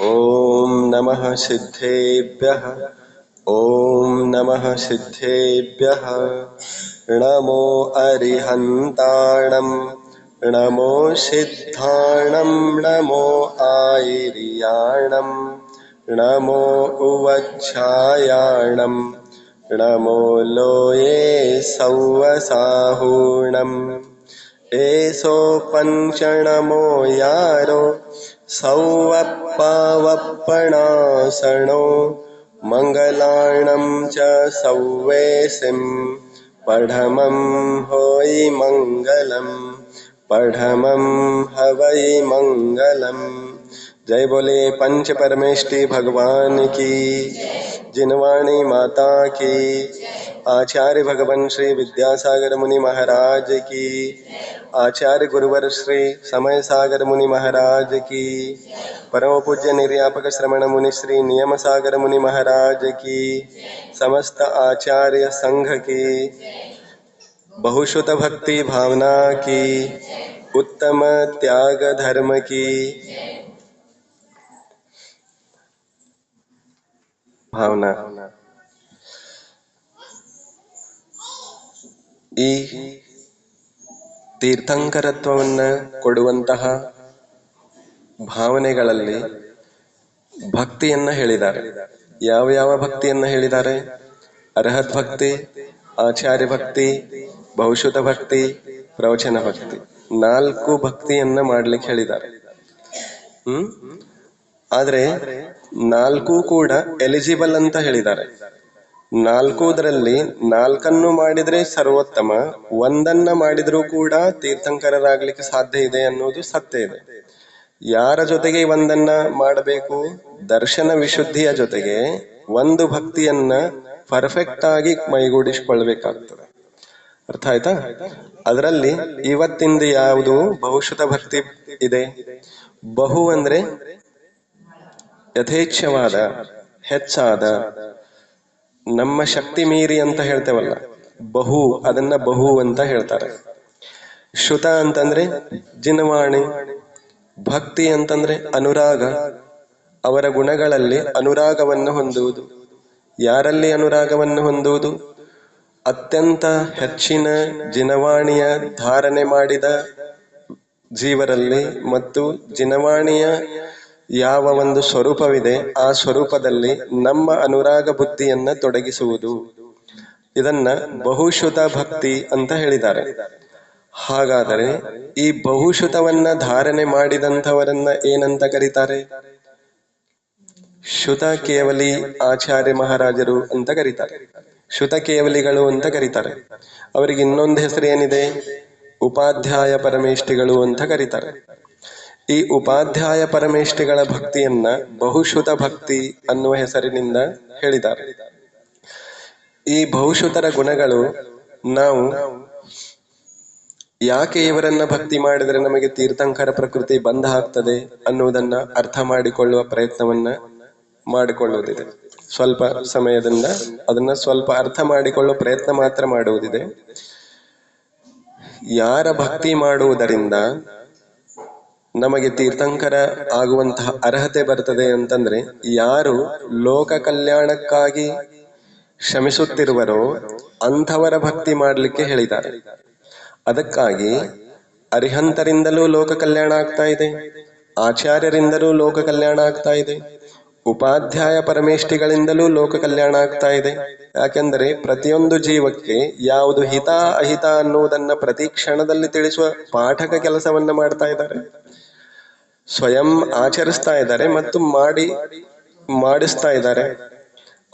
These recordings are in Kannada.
ॐ नमः सिद्धेभ्यः। ॐ नमः सिद्धेभ्यः। नमो अरिहन्ताणं नमो सिद्धाणं नमो आयिर्याणं नमो उवच्छायाणं नमो लोये सौवसाहूणम् एसो पञ्चणमो यारो, सौवप्पावप्पणासणो, मङ्गलाणं च सौवेसिं पढमं होयि मङ्गलम् पढमं हवै मङ्गलम् जय बोले पंच परमेष्टि भगवान की, जिनवाणी माता की। आचार्य भगवान श्री विद्यासागर मुनि महाराज की। आचार्य गुरुवर श्री समय सागर मुनि महाराज की। परम पूज्य निर्यापक श्रवण मुनि श्री नियम सागर मुनि महाराज की। समस्त आचार्य संघ की। बहुशुत भक्ति भावना की। उत्तम त्याग धर्म की। भावना। ಈ ತೀರ್ಥಂಕರತ್ವವನ್ನ ಕೊಡುವಂತಹ ಭಾವನೆಗಳಲ್ಲಿ ಭಕ್ತಿಯನ್ನ ಹೇಳಿದ್ದಾರೆ. ಯಾವ ಯಾವ ಭಕ್ತಿಯನ್ನ ಹೇಳಿದ್ದಾರೆ? ಅರ್ಹತ್ ಭಕ್ತಿ, ಆಚಾರ್ಯ ಭಕ್ತಿ ಭವಿಷ್ಯದ ಭಕ್ತಿ, ಪ್ರವಚನ ಭಕ್ತಿ. ನಾಲ್ಕು ಭಕ್ತಿಯನ್ನ ಮಾಡ್ಲಿಕ್ಕೆ ಹೇಳಿದ್ದಾರೆ. ಹ್ಮ್? ಆದ್ರೆ ನಾಲ್ಕು ಕೂಡ ಎಲಿಜಿಬಲ್ ಅಂತ ಹೇಳಿದ್ದಾರೆ. ನಾಲ್ಕೂದರಲ್ಲಿ ನಾಲ್ಕನ್ನು ಮಾಡಿದರೆ ಸರ್ವೋತ್ತಮ, ಒಂದನ್ನ ಮಾಡಿದರೂ ಕೂಡ ತೀರ್ಥಂಕರರಾಗ್ಲಿಕ್ಕೆ ಸಾಧ್ಯ ಇದೆ ಅನ್ನೋದು ಸತ್ಯ ಇದೆ. ಯಾರ ಜೊತೆಗೆ ಒಂದನ್ನ ಮಾಡಬೇಕು? ದರ್ಶನ ವಿಶುದ್ಧಿಯ ಜೊತೆಗೆ ಒಂದು ಭಕ್ತಿಯನ್ನ ಪರ್ಫೆಕ್ಟ್ ಆಗಿ ಮೈಗೂಡಿಸಿಕೊಳ್ಬೇಕಾಗ್ತದೆ. ಅರ್ಥ ಆಯ್ತಾ ಅದರಲ್ಲಿ ಇವತ್ತಿಂದ ಯಾವುದು ಭವಿಷ್ಯದ ಭಕ್ತಿ ಇದೆ? ಬಹು ಅಂದ್ರೆ ಯಥೇಚ್ಛವಾದ, ಹೆಚ್ಚಾದ ನಮ್ಮ ಶಕ್ತಿ ಮೀರಿ ಅಂತ ಹೇಳ್ತೇವಲ್ಲ, ಬಹು, ಅದನ್ನ ಬಹು ಅಂತ ಹೇಳ್ತಾರೆ. ಶ್ರುತ ಅಂತಂದ್ರೆ ಜಿನವಾಣಿ, ಭಕ್ತಿ ಅಂತಂದ್ರೆ ಅನುರಾಗ, ಅವರ ಗುಣಗಳಲ್ಲಿ ಅನುರಾಗವನ್ನು ಹೊಂದುವುದು. ಯಾರಲ್ಲಿ ಅನುರಾಗವನ್ನು ಹೊಂದುವುದು? ಅತ್ಯಂತ ಹೆಚ್ಚಿನ ಜಿನವಾಣಿಯ ಧಾರಣೆ ಮಾಡಿದ ಜೀವರಲ್ಲಿ ಮತ್ತು ಜಿನವಾಣಿಯ ಯಾವ ಒಂದು ಸ್ವರೂಪವಿದೆ, ಆ ಸ್ವರೂಪದಲ್ಲಿ ನಮ್ಮ ಅನುರಾಗ ಬುದ್ಧಿಯನ್ನ ತೊಡಗಿಸುವುದು. ಇದನ್ನ ಬಹುಶುತ ಭಕ್ತಿ ಅಂತ ಹೇಳಿದ್ದಾರೆ. ಹಾಗಾದರೆ ಈ ಬಹುಶುತವನ್ನ ಧಾರಣೆ ಮಾಡಿದಂಥವರನ್ನ ಏನಂತ ಕರೀತಾರೆ? ಶುತ ಕೇವಲಿ ಆಚಾರ್ಯ ಮಹಾರಾಜರು ಅಂತ ಕರೀತಾರೆ. ಶುತ ಕೇವಲಿಗಳು ಅಂತ ಕರೀತಾರೆ. ಅವರಿಗೆ ಇನ್ನೊಂದು ಹೆಸರು ಏನಿದೆ? ಉಪಾಧ್ಯಾಯ ಪರಮೇಷ್ಠಿಗಳು ಅಂತ ಕರೀತಾರೆ. ಈ ಉಪಾಧ್ಯಾಯ ಪರಮೇಷ್ಠಿಗಳ ಭಕ್ತಿಯನ್ನ ಬಹುಶುತ ಭಕ್ತಿ ಅನ್ನುವ ಹೆಸರಿನಿಂದ ಹೇಳಿದ್ದಾರೆ. ಈ ಬಹುಶುತರ ಗುಣಗಳು ನಾವು ಯಾಕೆ ಇವರನ್ನ ಭಕ್ತಿ ಮಾಡಿದರೆ ನಮಗೆ ತೀರ್ಥಂಕರ ಪ್ರಕೃತಿ ಬಂಧ ಆಗ್ತದೆ ಅನ್ನುವುದನ್ನ ಅರ್ಥ ಮಾಡಿಕೊಳ್ಳುವ ಪ್ರಯತ್ನವನ್ನ ಮಾಡಿಕೊಳ್ಳುವುದಿದೆ. ಸ್ವಲ್ಪ ಸಮಯದಿಂದ ಅದನ್ನ ಸ್ವಲ್ಪ ಅರ್ಥ ಮಾಡಿಕೊಳ್ಳುವ ಪ್ರಯತ್ನ ಮಾತ್ರ ಮಾಡುವುದಿದೆ. ಯಾರ ಭಕ್ತಿ ಮಾಡುವುದರಿಂದ ನಮಗೆ ತೀರ್ಥಂಕರ ಆಗುವಂತಹ ಅರ್ಹತೆ ಬರ್ತದೆ ಅಂತಂದ್ರೆ, ಯಾರು ಲೋಕ ಕಲ್ಯಾಣಕ್ಕಾಗಿ ಶ್ರಮಿಸುತ್ತಿರುವರೋ ಅಂಥವರ ಭಕ್ತಿ ಮಾಡಲಿಕ್ಕೆ ಹೇಳಿದ್ದಾರೆ. ಅದಕ್ಕಾಗಿ ಅರಿಹಂತರಿಂದಲೂ ಲೋಕ ಕಲ್ಯಾಣ ಆಗ್ತಾ ಇದೆ, ಆಚಾರ್ಯರಿಂದಲೂ ಲೋಕ ಕಲ್ಯಾಣ ಆಗ್ತಾ ಇದೆ, ಉಪಾಧ್ಯಾಯ ಪರಮೇಷ್ಠಿಗಳಿಂದಲೂ ಲೋಕ ಕಲ್ಯಾಣ ಆಗ್ತಾ ಇದೆ. ಯಾಕೆಂದರೆ ಪ್ರತಿಯೊಂದು ಜೀವಕ್ಕೆ ಯಾವುದು ಹಿತ ಅಹಿತ ಅನ್ನುವುದನ್ನ ಪ್ರತಿ ಕ್ಷಣದಲ್ಲಿ ತಿಳಿಸುವ ಪಾಠಕ ಕೆಲಸವನ್ನ ಮಾಡ್ತಾ ಇದ್ದಾರೆ. ಸ್ವಯಂ ಆಚರಿಸ್ತಾ ಇದ್ದಾರೆ ಮತ್ತು ಮಾಡಿ, ಮಾಡಿಸ್ತಾ ಇದ್ದಾರೆ.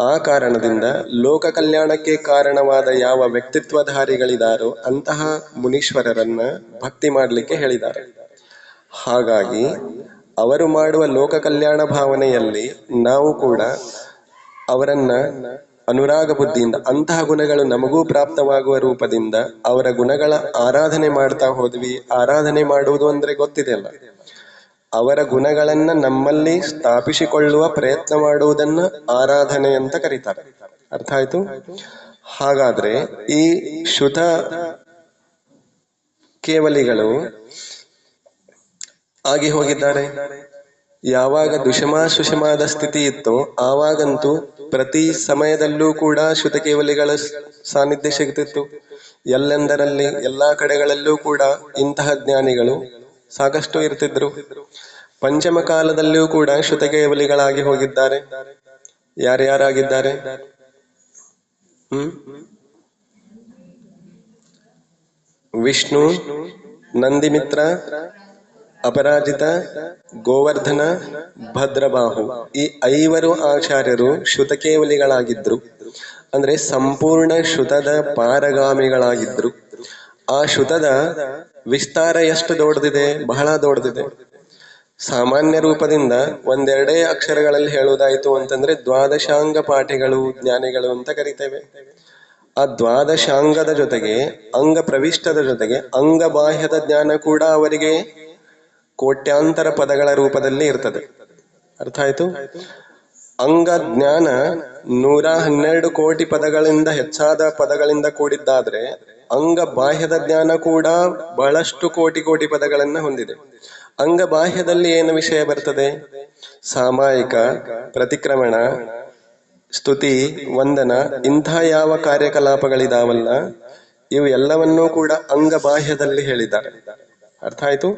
ಆ ಕಾರಣದಿಂದ ಲೋಕ ಕಲ್ಯಾಣಕ್ಕೆ ಕಾರಣವಾದ ಯಾವ ವ್ಯಕ್ತಿತ್ವಧಾರಿಗಳಿದಾರೋ ಅಂತಹ ಮುನೀಶ್ವರರನ್ನ ಭಕ್ತಿ ಮಾಡಲಿಕ್ಕೆ ಹೇಳಿದ್ದಾರೆ. ಹಾಗಾಗಿ ಅವರು ಮಾಡುವ ಲೋಕ ಕಲ್ಯಾಣ ಭಾವನೆಯಲ್ಲಿ ನಾವು ಕೂಡ ಅವರನ್ನ ಅನುರಾಗ ಬುದ್ಧಿಯಿಂದ, ಅಂತಹ ಗುಣಗಳು ನಮಗೂ ಪ್ರಾಪ್ತವಾಗುವ ರೂಪದಿಂದ ಅವರ ಗುಣಗಳ ಆರಾಧನೆ ಮಾಡ್ತಾ ಹೋದ್ವಿ. ಆರಾಧನೆ ಮಾಡುವುದು ಅಂದ್ರೆ ಗೊತ್ತಿದೆಯಲ್ಲ ಅವರ ಗುಣಗಳನ್ನ ನಮ್ಮಲ್ಲಿ ಸ್ಥಾಪಿಸಿಕೊಳ್ಳುವ ಪ್ರಯತ್ನ ಮಾಡುವುದನ್ನ ಆರಾಧನೆ ಅಂತ ಕರೀತಾರೆ. ಅರ್ಥ ಆಯ್ತು? ಹಾಗಾದ್ರೆ ಈ ಶುತ ಕೇವಲಿಗಳು ಆಗಿ ಹೋಗಿದ್ದಾರೆ. ಯಾವಾಗ ದುಷಮ ಸುಷಮಾದ ಸ್ಥಿತಿ ಇತ್ತೋ ಆವಾಗಂತೂ ಪ್ರತಿ ಸಮಯದಲ್ಲೂ ಕೂಡ ಶ್ರುತ ಕೇವಲಿಗಳ ಸ್- ಸಾನ್ನಿಧ್ಯ ಸಿಗ್ತಿತ್ತು. ಎಲ್ಲೆಂದರಲ್ಲಿ, ಎಲ್ಲಾ ಕಡೆಗಳಲ್ಲೂ ಕೂಡ ಇಂತಹ ಜ್ಞಾನಿಗಳು ಸಾಕಷ್ಟು ಇರ್ತಿದ್ರು. ಪಂಚಮ ಕಾಲದಲ್ಲಿಯೂ ಕೂಡ ಶ್ರುತ ಕೇವಲಿಗಳಾಗಿ ಹೋಗಿದ್ದಾರೆ. ಯಾರ್ಯಾರಾಗಿದ್ದಾರೆ? ಹ್ಮ್? ವಿಷ್ಣು, ನಂದಿಮಿತ್ರ, ಅಪರಾಜಿತ, ಗೋವರ್ಧನ, ಭದ್ರಬಾಹು. ಈ ಐವರು ಆಚಾರ್ಯರು ಶ್ರುತಕೇವಲಿಗಳಾಗಿದ್ರು ಅಂದ್ರೆ ಸಂಪೂರ್ಣ ಶ್ರುತದ ಪಾರಗಾಮಿಗಳಾಗಿದ್ರು. ಆ ಶ್ರುತದ ವಿಸ್ತಾರ ಎಷ್ಟು ದೊಡ್ಡದಿದೆ? ಬಹಳ ದೊಡ್ಡದಿದೆ. ಸಾಮಾನ್ಯ ರೂಪದಿಂದ ಒಂದೆರಡೇ ಅಕ್ಷರಗಳಲ್ಲಿ ಹೇಳುವುದಾಯಿತು ಅಂತಂದ್ರೆ ದ್ವಾದಶಾಂಗ ಪಾಠಿಗಳು, ಜ್ಞಾನಿಗಳು ಅಂತ ಕರಿತೇವೆ. ಆ ದ್ವಾದಶಾಂಗದ ಜೊತೆಗೆ, ಅಂಗ ಪ್ರವಿಷ್ಟದ ಜೊತೆಗೆ ಅಂಗಬಾಹ್ಯದ ಜ್ಞಾನ ಕೂಡ ಅವರಿಗೆ ಕೋಟ್ಯಾಂತರ ಪದಗಳ ರೂಪದಲ್ಲಿ ಇರ್ತದೆ. ಅರ್ಥ ಆಯ್ತು? ಅಂಗ ಜ್ಞಾನ ನೂರ ಹನ್ನೆರಡು ಕೋಟಿ ಪದಗಳಿಂದ ಹೆಚ್ಚಾದ ಪದಗಳಿಂದ ಕೂಡಿದ್ದಾದ್ರೆ ಅಂಗ ಬಾಹ್ಯದ ಜ್ಞಾನ ಕೂಡ ಬಹಳಷ್ಟು ಕೋಟಿ ಕೋಟಿ ಪದಗಳನ್ನ ಹೊಂದಿದೆ. ಅಂಗ ಬಾಹ್ಯದಲ್ಲಿ ಏನು ವಿಷಯ ಬರ್ತದೆ? ಸಾಮಾಯಿಕ, ಪ್ರತಿಕ್ರಮಣ, ಸ್ತುತಿ, ವಂದನ, ಇಂಥ ಯಾವ ಕಾರ್ಯಕಲಾಪಗಳಿದಾವಲ್ಲ, ಇವು ಎಲ್ಲವನ್ನೂ ಕೂಡ ಅಂಗ ಬಾಹ್ಯದಲ್ಲಿ ಹೇಳಿದ್ದಾರೆ. ಅರ್ಥ ಆಯ್ತು?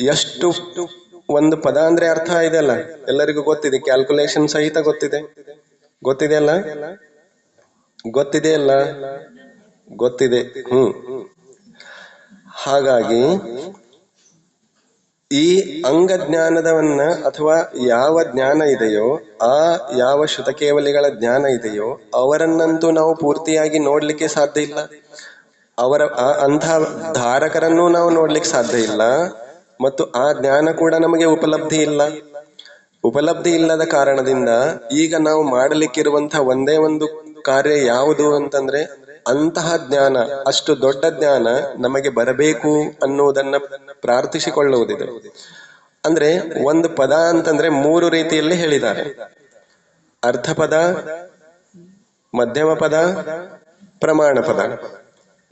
ಎಷ್ಟು ಒಂದು ಪದ ಅಂದ್ರೆ ಅರ್ಥ ಇದೆ ಅಲ್ಲ ಎಲ್ಲರಿಗೂ ಗೊತ್ತಿದೆ. ಕ್ಯಾಲ್ಕುಲೇಷನ್ ಸಹಿತ ಗೊತ್ತಿದೆ. ಗೊತ್ತಿದೆ ಅಲ್ಲ ಗೊತ್ತಿದೆ. ಅಲ್ಲ ಗೊತ್ತಿದೆ ಹ್ಮ್. ಹಾಗಾಗಿ ಈ ಅಂಗ ಜ್ಞಾನದವನ್ನ ಅಥವಾ ಯಾವ ಜ್ಞಾನ ಇದೆಯೋ, ಆ ಯಾವ ಶುತಕೇವಲಿಗಳ ಜ್ಞಾನ ಇದೆಯೋ, ಅವರನ್ನಂತೂ ನಾವು ಪೂರ್ತಿಯಾಗಿ ನೋಡ್ಲಿಕ್ಕೆ ಸಾಧ್ಯ ಇಲ್ಲ. ಅವರ ಅಂತ ಧಾರಕರನ್ನು ಧಾರಕರನ್ನೂ ನಾವು ನೋಡ್ಲಿಕ್ಕೆ ಸಾಧ್ಯ ಇಲ್ಲ. ಮತ್ತು ಆ ಜ್ಞಾನ ಕೂಡ ನಮಗೆ ಉಪಲಬ್ಧಿ ಇಲ್ಲ. ಉಪಲಬ್ಧಿ ಇಲ್ಲದ ಕಾರಣದಿಂದ ಈಗ ನಾವು ಮಾಡಲಿಕ್ಕಿರುವಂತಹ ಒಂದೇ ಒಂದು ಕಾರ್ಯ ಯಾವುದು ಅಂತಂದ್ರೆ ಅಂತಹ ಜ್ಞಾನ, ಅಷ್ಟು ದೊಡ್ಡ ಜ್ಞಾನ ನಮಗೆ ಬರಬೇಕು ಅನ್ನುವುದನ್ನ ಪ್ರಾರ್ಥಿಸಿಕೊಳ್ಳುವುದಿದೆ. ಅಂದ್ರೆ ಒಂದು ಪದ ಅಂತಂದ್ರೆ ಮೂರು ರೀತಿಯಲ್ಲಿ ಹೇಳಿದ್ದಾರೆ. ಅರ್ಥ ಪದ, ಮಧ್ಯಮ ಪದ, ಪ್ರಮಾಣ ಪದ.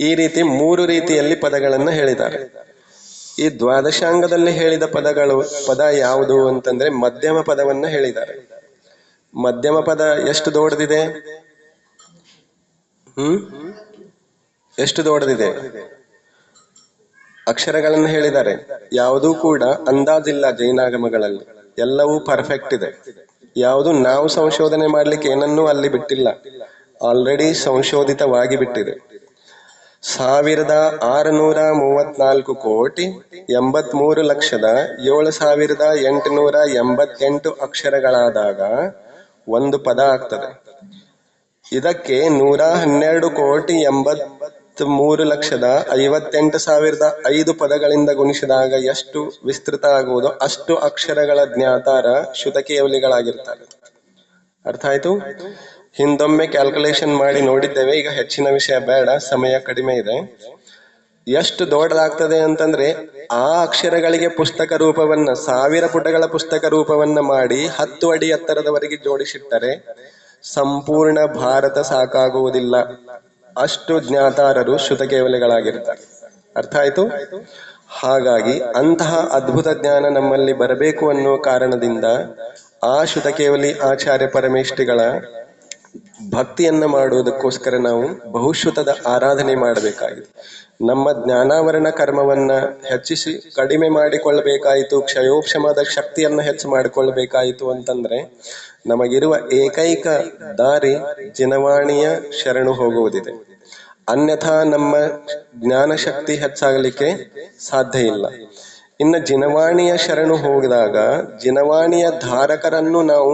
ಈ ರೀತಿ ಮೂರು ರೀತಿಯಲ್ಲಿ ಪದಗಳನ್ನು ಹೇಳಿದ್ದಾರೆ. ಈ ದ್ವಾದಶಾಂಗದಲ್ಲಿ ಹೇಳಿದ ಪದಗಳು, ಪದ ಯಾವುದು ಅಂತಂದ್ರೆ ಮಧ್ಯಮ ಪದವನ್ನ ಹೇಳಿದ್ದಾರೆ. ಮಧ್ಯಮ ಪದ ಎಷ್ಟು ದೊಡ್ಡದಿದೆ? ಹ್ಮ್? ಎಷ್ಟು ದೊಡ್ಡದಿದೆ? ಅಕ್ಷರಗಳನ್ನು ಹೇಳಿದ್ದಾರೆ. ಯಾವುದೂ ಕೂಡ ಅಂದಾಜಿಲ್ಲ ಜೈನಾಗಮಗಳಲ್ಲಿ. ಎಲ್ಲವೂ ಪರ್ಫೆಕ್ಟ್ ಇದೆ. ಯಾವುದು ನಾವು ಸಂಶೋಧನೆ ಮಾಡ್ಲಿಕ್ಕೆ ಏನನ್ನೂ ಅಲ್ಲಿ ಬಿಟ್ಟಿಲ್ಲ. ಆಲ್ರೆಡಿ ಸಂಶೋಧಿತವಾಗಿ ಬಿಟ್ಟಿದೆ. ಸಾವಿರದ ಆರುನೂರ ಮೂವತ್ನಾಲ್ಕು ಕೋಟಿ ಎಂಬತ್ಮೂರು ಲಕ್ಷದ ಏಳು ಸಾವಿರದ ಎಂಟುನೂರ ಎಂಬತ್ತೆಂಟು ಅಕ್ಷರಗಳಾದಾಗ ಒಂದು ಪದ ಆಗ್ತದೆ. ಇದಕ್ಕೆ ನೂರ ಹನ್ನೆರಡು ಕೋಟಿ ಎಂಬತ್ ಮೂರು ಲಕ್ಷದ ಐವತ್ತೆಂಟು ಸಾವಿರದ ಐದು ಪದಗಳಿಂದ ಗುಣಿಸಿದಾಗ ಎಷ್ಟು ವಿಸ್ತೃತ ಆಗುವುದೋ? ಅಷ್ಟು ಅಕ್ಷರಗಳ ಜ್ಞಾತಾರ ಶುತಕೇವಲಿಗಳಾಗಿರ್ತಾರೆ. ಅರ್ಥ ಆಯ್ತು? ಹಿಂದೊಮ್ಮೆ ಕ್ಯಾಲ್ಕುಲೇಷನ್ ಮಾಡಿ ನೋಡಿದ್ದೇವೆ. ಈಗ ಹೆಚ್ಚಿನ ವಿಷಯ ಬೇಡ, ಸಮಯ ಕಡಿಮೆ ಇದೆ. ಎಷ್ಟು ದೊಡ್ಡದಾಗ್ತದೆ ಅಂತಂದ್ರೆ, ಆ ಅಕ್ಷರಗಳಿಗೆ ಪುಸ್ತಕ ರೂಪವನ್ನ, ಸಾವಿರ ಪುಟಗಳ ಪುಸ್ತಕ ರೂಪವನ್ನ ಮಾಡಿ ಹತ್ತು ಅಡಿ ಎತ್ತರದವರೆಗೆ ಜೋಡಿಸಿಟ್ಟರೆ ಸಂಪೂರ್ಣ ಭಾರತ ಸಾಕಾಗುವುದಿಲ್ಲ. ಅಷ್ಟು ಜ್ಞಾತಾರರು ಶ್ರುತಕೇವಲಿಗಳಾಗಿರ್ತಾರೆ. ಅರ್ಥ ಆಯ್ತು? ಹಾಗಾಗಿ ಅಂತಹ ಅದ್ಭುತ ಜ್ಞಾನ ನಮ್ಮಲ್ಲಿ ಬರಬೇಕು ಅನ್ನೋ ಕಾರಣದಿಂದ ಆ ಶ್ರುತಕೇವಲಿ ಆಚಾರ್ಯ ಪರಮೇಷ್ಠಿಗಳ ಭಕ್ತಿಯನ್ನ ಮಾಡುವುದಕ್ಕೋಸ್ಕರ ನಾವು ಬಹುಶ್ರುತದ ಆರಾಧನೆ ಮಾಡಬೇಕಾಗಿದೆ. ನಮ್ಮ ಜ್ಞಾನಾವರಣ ಕರ್ಮವನ್ನ ಹೆಚ್ಚಿಸಿ ಕಡಿಮೆ ಮಾಡಿಕೊಳ್ಳಬೇಕಾಯಿತು ಕ್ಷಯೋಕ್ಷಮದ ಶಕ್ತಿಯನ್ನ ಹೆಚ್ಚು ಮಾಡಿಕೊಳ್ಳಬೇಕಾಯಿತು ಅಂತಂದ್ರೆ ನಮಗಿರುವ ಏಕೈಕ ದಾರಿ ಜಿನವಾಣಿಯ ಶರಣು ಹೋಗುವುದಿದೆ. ಅನ್ಯಥಾ ನಮ್ಮ ಜ್ಞಾನ ಶಕ್ತಿ ಹೆಚ್ಚಾಗಲಿಕ್ಕೆ ಸಾಧ್ಯ ಇಲ್ಲ. ಇನ್ನು ಜಿನವಾಣಿಯ ಶರಣು ಹೋಗಿದಾಗ ಜಿನವಾಣಿಯ ಧಾರಕರನ್ನು ನಾವು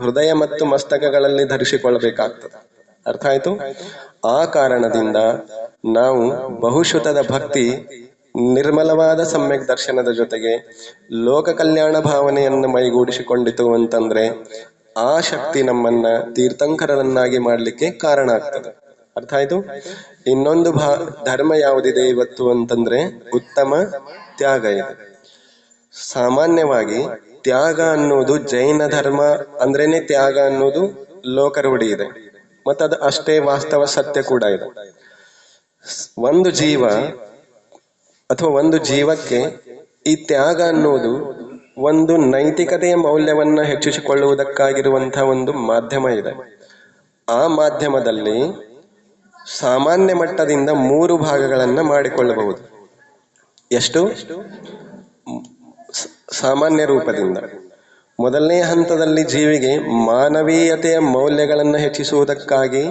ಹೃದಯ ಮತ್ತು ಮಸ್ತಕಗಳಲ್ಲಿ ಧರಿಸಿಕೊಳ್ಳಬೇಕಾಗ್ತದೆ. ಅರ್ಥ ಆಯ್ತು? ಆ ಕಾರಣದಿಂದ ನಾವು ಬಹುಶುತದ ಭಕ್ತಿ, ನಿರ್ಮಲವಾದ ಸಮ್ಯಕ್ ದರ್ಶನದ ಜೊತೆಗೆ ಲೋಕ ಕಲ್ಯಾಣ ಭಾವನೆಯನ್ನು ಮೈಗೂಡಿಸಿಕೊಂಡಿತು ಅಂತಂದ್ರೆ ಆ ಶಕ್ತಿ ನಮ್ಮನ್ನ ತೀರ್ಥಂಕರರನ್ನಾಗಿ ಮಾಡಲಿಕ್ಕೆ ಕಾರಣ ಆಗ್ತದೆ. ಅರ್ಥ ಆಯ್ತು? ಇನ್ನೊಂದು ಭಾ, ಧರ್ಮ ಯಾವುದಿದೆ ಇವತ್ತು ಅಂತಂದ್ರೆ ಉತ್ತಮ ತ್ಯಾಗ ಇದೆ. ಸಾಮಾನ್ಯವಾಗಿ ತ್ಯಾಗ ಅನ್ನೋದು ಜೈನ ಧರ್ಮ ಅಂದ್ರೇನೆ ತ್ಯಾಗ ಅನ್ನೋದು ಲೋಕರೂಢಿ ಇದೆ. ಮತ್ತದು ಅಷ್ಟೇ ವಾಸ್ತವ ಸತ್ಯ ಕೂಡ ಇದೆ. ಒಂದು ಜೀವ ಅಥವಾ ಒಂದು ಜೀವಕ್ಕೆ ಈ ತ್ಯಾಗ ಅನ್ನೋದು ಒಂದು ನೈತಿಕತೆಯ ಮೌಲ್ಯವನ್ನ ಹೆಚ್ಚಿಸಿಕೊಳ್ಳುವುದಕ್ಕಾಗಿರುವಂತಹ ಒಂದು ಮಾಧ್ಯಮ ಇದೆ. ಆ ಮಾಧ್ಯಮದಲ್ಲಿ ಸಾಮಾನ್ಯ ಮಟ್ಟದಿಂದ ಮೂರು ಭಾಗಗಳನ್ನ ಮಾಡಿಕೊಳ್ಳಬಹುದು. ಎಷ್ಟು? ಸಾಮಾನ್ಯ ರೂಪದಿಂದ. ಮೊದಲನೇ ಹಂತದಲ್ಲಿ ಜೀವಿಗೆ ಮಾನವೀಯತೆಯ ಮೌಲ್ಯಗಳನ್ನು ಹೆಚ್ಚಿಸುವುದಕ್ಕಾಗಿ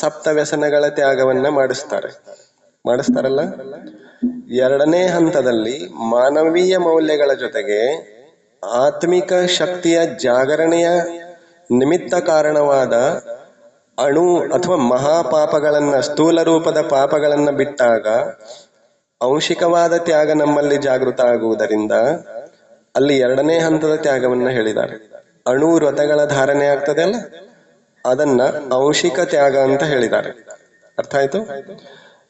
ಸಪ್ತ ವ್ಯಸನಗಳ ತ್ಯಾಗವನ್ನ ಮಾಡಿಸ್ತಾರೆ. ಮಾಡಿಸ್ತಾರಲ್ಲ? ಎರಡನೇ ಹಂತದಲ್ಲಿ ಮಾನವೀಯ ಮೌಲ್ಯಗಳ ಜೊತೆಗೆ ಆತ್ಮಿಕ ಶಕ್ತಿಯ ಜಾಗರಣೆಯ ನಿಮಿತ್ತ ಕಾರಣವಾದ ಅಣು ಅಥವಾ ಮಹಾಪಾಪಗಳನ್ನ, ಸ್ಥೂಲ ರೂಪದ ಪಾಪಗಳನ್ನ ಬಿಟ್ಟಾಗ ಅಂಶಿಕವಾದ ತ್ಯಾಗ ನಮ್ಮಲ್ಲಿ ಜಾಗೃತ ಆಗುವುದರಿಂದ ಅಲ್ಲಿ ಎರಡನೇ ಹಂತದ ತ್ಯಾಗವನ್ನ ಹೇಳಿದ್ದಾರೆ. ಅಣು ವ್ರತಗಳ ಧಾರಣೆ ಆಗ್ತದೆ ಅಲ್ಲ? ಅದನ್ನ ಔಷಿಕ ತ್ಯಾಗ ಅಂತ ಹೇಳಿದ್ದಾರೆ. ಅರ್ಥ ಆಯ್ತು?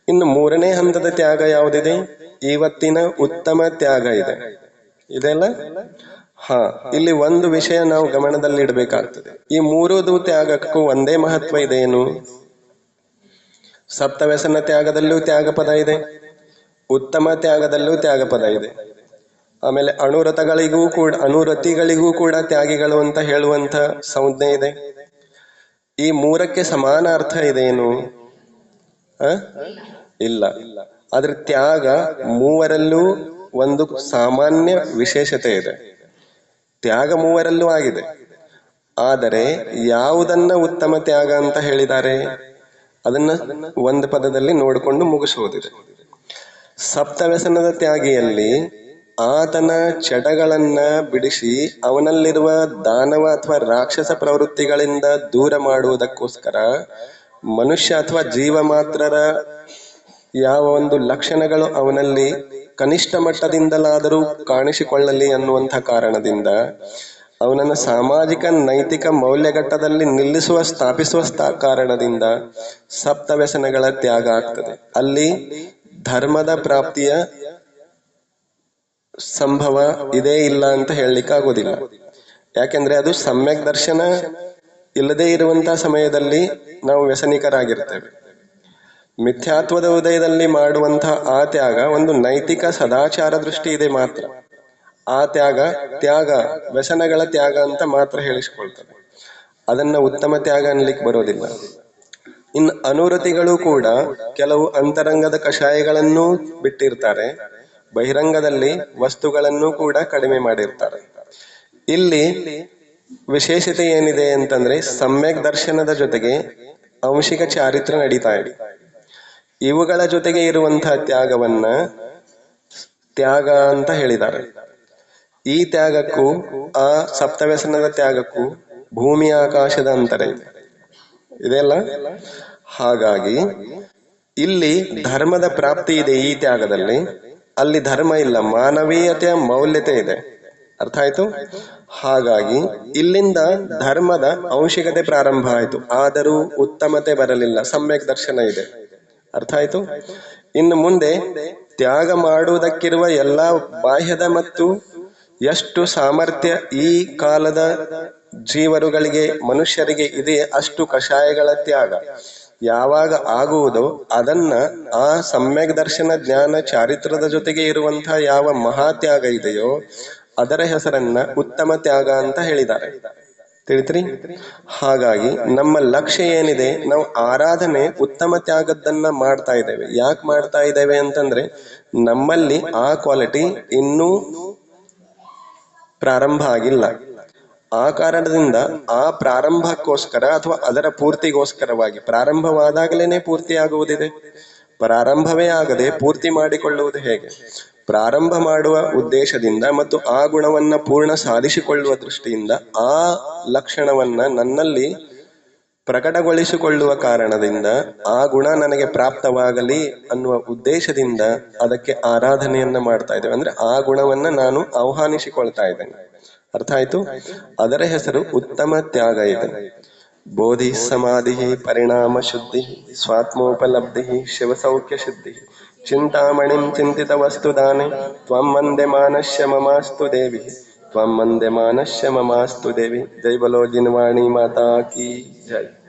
ಇನ್ನು ಮೂರನೇ ಹಂತದ ತ್ಯಾಗ ಯಾವುದಿದೆ? ಇವತ್ತಿನ ಉತ್ತಮ ತ್ಯಾಗ ಇದೆ. ಇದೆಲ್ಲ ಹಾ, ಇಲ್ಲಿ ಒಂದು ವಿಷಯ ನಾವು ಗಮನದಲ್ಲಿ ಇಡಬೇಕಾಗ್ತದೆ. ಈ ಮೂರುದು ತ್ಯಾಗಕ್ಕೂ ಒಂದೇ ಮಹತ್ವ ಇದೆ ಏನು ಸಪ್ತವ್ಯಸನ ತ್ಯಾಗದಲ್ಲೂ ತ್ಯಾಗ ಪದ ಇದೆ. ಉತ್ತಮ ತ್ಯಾಗದಲ್ಲೂ ತ್ಯಾಗ ಪದ ಇದೆ. ಆಮೇಲೆ ಅಣುರಥಗಳಿಗೂ ಕೂಡ ಅಣುರತಿಗಳಿಗೂ ಕೂಡ ತ್ಯಾಗಿಗಳು ಅಂತ ಹೇಳುವಂತ ಸಂಜ್ಞೆ ಇದೆ. ಈ ಮೂರಕ್ಕೆ ಸಮಾನ ಅರ್ಥ ಇದೇನು? ಇಲ್ಲ. ಆದ್ರೆ ತ್ಯಾಗ ಮೂವರಲ್ಲೂ ಒಂದು ಸಾಮಾನ್ಯ ವಿಶೇಷತೆ ಇದೆ. ತ್ಯಾಗ ಮೂವರಲ್ಲೂ ಆಗಿದೆ. ಆದರೆ ಯಾವುದನ್ನ ಉತ್ತಮ ತ್ಯಾಗ ಅಂತ ಹೇಳಿದ್ದಾರೆ? ಅದನ್ನ ಒಂದು ಪದದಲ್ಲಿ ನೋಡಿಕೊಂಡು ಮುಗಿಸುವುದಿದೆ ಸಪ್ತವ್ಯಸನದ ತ್ಯಾಗಿಯಲ್ಲಿ ಆತನ ಚಟಗಳನ್ನ ಬಿಡಿಸಿ ಅವನಲ್ಲಿರುವ ದಾನವ ಅಥವಾ ರಾಕ್ಷಸ ಪ್ರವೃತ್ತಿಗಳಿಂದ ದೂರ ಮಾಡುವುದಕ್ಕೋಸ್ಕರ ಮನುಷ್ಯ ಅಥವಾ ಜೀವ ಮಾತ್ರರ ಯಾವ ಒಂದು ಲಕ್ಷಣಗಳು ಅವನಲ್ಲಿ ಕನಿಷ್ಠ ಮಟ್ಟದಿಂದಲಾದರೂ ಕಾಣಿಸಿಕೊಳ್ಳಲಿ ಅನ್ನುವಂಥ ಕಾರಣದಿಂದ ಅವನನ್ನು ಸಾಮಾಜಿಕ ನೈತಿಕ ಮೌಲ್ಯಘಟ್ಟದಲ್ಲಿ ನಿಲ್ಲಿಸುವ, ಸ್ಥಾಪಿಸುವ ಸ್ಥಾ ಕಾರಣದಿಂದ ಸಪ್ತ ವ್ಯಸನಗಳ ತ್ಯಾಗ ಆಗ್ತದೆ. ಅಲ್ಲಿ ಧರ್ಮದ ಪ್ರಾಪ್ತಿಯ ಸಂಭವ ಇದೇ ಇಲ್ಲ ಅಂತ ಹೇಳಲಿಕ್ಕೆ ಆಗೋದಿಲ್ಲ ಯಾಕೆಂದ್ರೆ ಅದು ಸಮ್ಯಕ್ ದರ್ಶನ ಇಲ್ಲದೇ ಇರುವಂತಹ ಸಮಯದಲ್ಲಿ ನಾವು ವ್ಯಸನಿಕರಾಗಿರ್ತೇವೆ. ಮಿಥ್ಯಾತ್ವದ ಉದಯದಲ್ಲಿ ಮಾಡುವಂತಹ ಆ ತ್ಯಾಗ ಒಂದು ನೈತಿಕ ಸದಾಚಾರ ದೃಷ್ಟಿ ಇದೆ ಮಾತ್ರ. ಆ ತ್ಯಾಗ ತ್ಯಾಗ, ವ್ಯಸನಗಳ ತ್ಯಾಗ ಅಂತ ಮಾತ್ರ ಹೇಳಿಸಿಕೊಳ್ತದೆ. ಅದನ್ನ ಉತ್ತಮ ತ್ಯಾಗ ಅನ್ಲಿಕ್ಕೆ ಬರೋದಿಲ್ಲ. ಇನ್ನು ಅನುರತಿಗಳು ಕೂಡ ಕೆಲವು ಅಂತರಂಗದ ಕಷಾಯಗಳನ್ನು ಬಿಟ್ಟಿರ್ತಾರೆ. ಬಹಿರಂಗದಲ್ಲಿ ವಸ್ತುಗಳನ್ನು ಕೂಡ ಕಡಿಮೆ ಮಾಡಿರ್ತಾರೆ. ಇಲ್ಲಿ ವಿಶೇಷತೆ ಏನಿದೆ ಅಂತಂದ್ರೆ ಸಮ್ಯಕ್ ದರ್ಶನದ ಜೊತೆಗೆ ಅಂಶಿಕ ಚಾರಿತ್ರ ನಡೀತಾ ಇದೆ. ಇವುಗಳ ಜೊತೆಗೆ ಇರುವಂತಹ ತ್ಯಾಗವನ್ನ ತ್ಯಾಗ ಅಂತ ಹೇಳಿದ್ದಾರೆ. ಈ ತ್ಯಾಗಕ್ಕೂ ಆ ಸಪ್ತವ್ಯಸನದ ತ್ಯಾಗಕ್ಕೂ ಭೂಮಿ ಆಕಾಶದ ಅಂತರ ಇದೆ. ಇದೆಲ್ಲ? ಹಾಗಾಗಿ ಇಲ್ಲಿ ಧರ್ಮದ ಪ್ರಾಪ್ತಿ ಇದೆ ಈ ತ್ಯಾಗದಲ್ಲಿ. ಅಲ್ಲಿ ಧರ್ಮ ಇಲ್ಲ, ಮಾನವೀಯತೆಯ ಮೌಲ್ಯತೆ ಇದೆ. ಅರ್ಥ ಆಯ್ತು ಹಾಗಾಗಿ ಇಲ್ಲಿಂದ ಧರ್ಮದ ಅವಶ್ಯಕತೆ ಪ್ರಾರಂಭ ಆಯ್ತು. ಆದರೂ ಉತ್ತಮತೆ ಬರಲಿಲ್ಲ, ಸಮ್ಯಕ್ ದರ್ಶನ ಇದೆ. ಅರ್ಥ ಆಯ್ತು ಇನ್ನು ಮುಂದೆ ತ್ಯಾಗ ಮಾಡುವುದಕ್ಕಿರುವ ಎಲ್ಲಾ ಬಾಹ್ಯದ ಮತ್ತು ಎಷ್ಟು ಸಾಮರ್ಥ್ಯ ಈ ಕಾಲದ ಜೀವರುಗಳಿಗೆ, ಮನುಷ್ಯರಿಗೆ ಇದೆ ಅಷ್ಟು ಕಷಾಯಗಳ ತ್ಯಾಗ. ಯಾವಾಗ ಆಗುವುದೋ ಅದನ್ನ ಆ ಸಮ್ಯಕ್ ದರ್ಶನ ಜ್ಞಾನ ಚಾರಿತ್ರದ ಜೊತೆಗೆ ಇರುವಂತಹ ಯಾವ ಮಹಾತ್ಯಾಗ ಇದೆಯೋ ಅದರ ಹೆಸರನ್ನ ಉತ್ತಮ ತ್ಯಾಗ ಅಂತ ಹೇಳಿದ್ದಾರೆ. ತಿಳಿತ್ರಿ? ಹಾಗಾಗಿ ನಮ್ಮ ಲಕ್ಷ್ಯ ಏನಿದೆ? ನಾವು ಆರಾಧನೆ ಉತ್ತಮ ತ್ಯಾಗದ್ದನ್ನ ಮಾಡ್ತಾ ಇದ್ದೇವೆ. ಯಾಕೆ ಮಾಡ್ತಾ ಇದ್ದೇವೆ ಅಂತಂದ್ರೆ ನಮ್ಮಲ್ಲಿ ಆ ಕ್ವಾಲಿಟಿ ಇನ್ನೂ ಪ್ರಾರಂಭ ಆಗಿಲ್ಲ. ಆ ಕಾರಣದಿಂದ ಆ ಪ್ರಾರಂಭಕ್ಕೋಸ್ಕರ ಅಥವಾ ಅದರ ಪೂರ್ತಿಗೋಸ್ಕರವಾಗಿ ಪ್ರಾರಂಭವಾದಾಗಲೇನೆ ಪೂರ್ತಿ ಆಗುವುದಿದೆ ಪ್ರಾರಂಭವೇ ಆಗದೆ ಪೂರ್ತಿ ಮಾಡಿಕೊಳ್ಳುವುದು ಹೇಗೆ? ಪ್ರಾರಂಭ ಮಾಡುವ ಉದ್ದೇಶದಿಂದ ಮತ್ತು ಆ ಗುಣವನ್ನ ಪೂರ್ಣ ಸಾಧಿಸಿಕೊಳ್ಳುವ ದೃಷ್ಟಿಯಿಂದ ಆ ಲಕ್ಷಣವನ್ನ ನನ್ನಲ್ಲಿ ಪ್ರಕಟಗೊಳಿಸಿಕೊಳ್ಳುವ ಕಾರಣದಿಂದ ಆ ಗುಣ ನನಗೆ ಪ್ರಾಪ್ತವಾಗಲಿ ಅನ್ನುವ ಉದ್ದೇಶದಿಂದ ಅದಕ್ಕೆ ಆರಾಧನೆಯನ್ನ ಮಾಡ್ತಾ ಇದ್ದೇವೆ. ಅಂದ್ರೆ ಆ ಗುಣವನ್ನ ನಾನು ಆಹ್ವಾನಿಸಿಕೊಳ್ತಾ ಇದ್ದೇನೆ. ಅರ್ಥ ಆಯ್ತು ಅದರ ಹೆಸರು ಉತ್ತಮ ತ್ಯಾಗ ಇದೆ. ಬೋಧಿ ಸಮಾಧಿ ಪರಿಣಾಮ ಶುದ್ಧಿ, ಸ್ವಾತ್ಮೋಪಲಬ್ಧಿ, ಶಿವಸೌಖ್ಯ ಶುದ್ಧಿ, ಚಿಂತಾಮಣಿಂ ಚಿಂತಿತ ವಸ್ತು ದಾನೆ, ತ್ವಂ ವಂದೆ ಮಾನಶ್ಯ ಮಮಾಸ್ತು ದೇವಿ, ತ್ವಂ ವಂದೆ ಮಾನಶ್ಯ ಮಮಾಸ್ತು ದೇವಿ. ಜೈ ಬಲೋ ಜಿನ್ವಾಣಿ ಮಾತಾ ಕಿ ಜೈ.